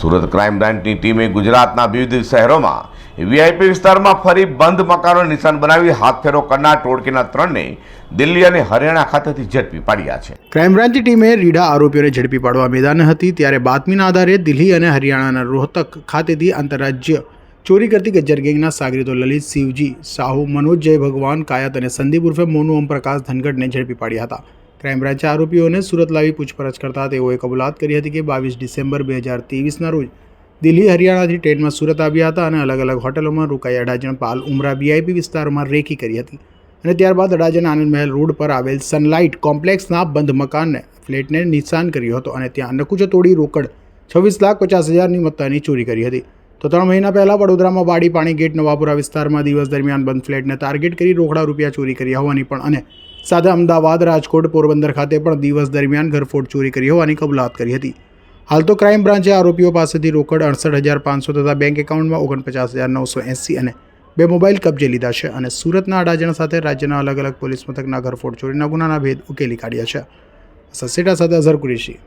Surat crime બ્રાન્ચની ટીમે ગુજરાતના વિવિધ શહેરોમાં વીઆઈપી વિસ્તારમાં ફરી બંધ મકાનો નિશાન બનાવી હાથફેરો કરનાર ટોળકીના ત્રણને દિલ્હી અને હરિયાણા ખાતેથી ઝડપી પાડ્યા છે. ક્રાઇમ બ્રાન્ચ ટીમે રીઢા આરોપીઓને ઝડપી પાડવા મેદાન હતી, ત્યારે બાતમીના આધારે દિલ્હી અને હરિયાણાના રોહતક ખાતેથી આંતરરાજ્ય ચોરી કરતી ગજ્જર ગેંગના સાગરીતો લલિત, શિવજી, સાહુ, મનોજ જય ભગવાન, કાયત અને સંદીપ ઉર્ફે મોનુ ઓમપ્રકાશ ધનગઢને ઝડપી પાડ્યા હતા. ક્રાઇમ બ્રાન્ચે આરોપીઓને સુરત લાવી પૂછપરછ કરતા તેઓએ કબૂલાત કરી હતી કે બાવીસ ડિસેમ્બર બે હજાર ત્રેવીસના રોજ દિલ્હી હરિયાણાથી ટ્રેનમાં સુરત આવ્યા હતા અને અલગ અલગ હોટલોમાં રોકાઈ અડાજણ પાલ ઉમરા વીઆઈપી વિસ્તારોમાં રેકી કરી હતી. અને ત્યારબાદ અડાજણ આનંદ મહેલ રોડ પર આવેલ સનલાઇટ કોમ્પ્લેક્સના બંધ મકાનને ફ્લેટને નિશાન કર્યો હતો અને ત્યાં નકુચો તોડી રોકડ છવ્વીસ લાખ પચાસ હજારની મત્તાની ચોરી કરી હતી. તો ત્રણ મહિના પહેલાં વડોદરામાં વાડી પાણી ગેટ નવાપુરા વિસ્તારમાં દિવસ દરમિયાન બંધ ફ્લેટને ટાર્ગેટ કરી રોકડા રૂપિયા ચોરી કર્યા હોવાની પણ અને સાથે અમદાવાદ, રાજકોટ, પોરબંદર ખાતે પણ દિવસ દરમિયાન ઘરફોડ ચોરી કરી હોવાની કબૂલાત કરી હતી. હાલ તો ક્રાઇમ બ્રાન્ચે આરોપીઓ પાસેથી રોકડ અડસઠ હજાર પાંચસો તથા બેંક એકાઉન્ટમાં ઓગણપચાસ હજાર નવસો એંસી અને બે મોબાઈલ કબજે લીધા છે અને સુરતના અડાજણ સાથે રાજ્યના અલગ અલગ પોલીસ મથકના ઘરફોડ ચોરીના ગુનાના ભેદ ઉકેલી કાઢ્યા છે. સસેટા સાથે અઝર કુરેશી.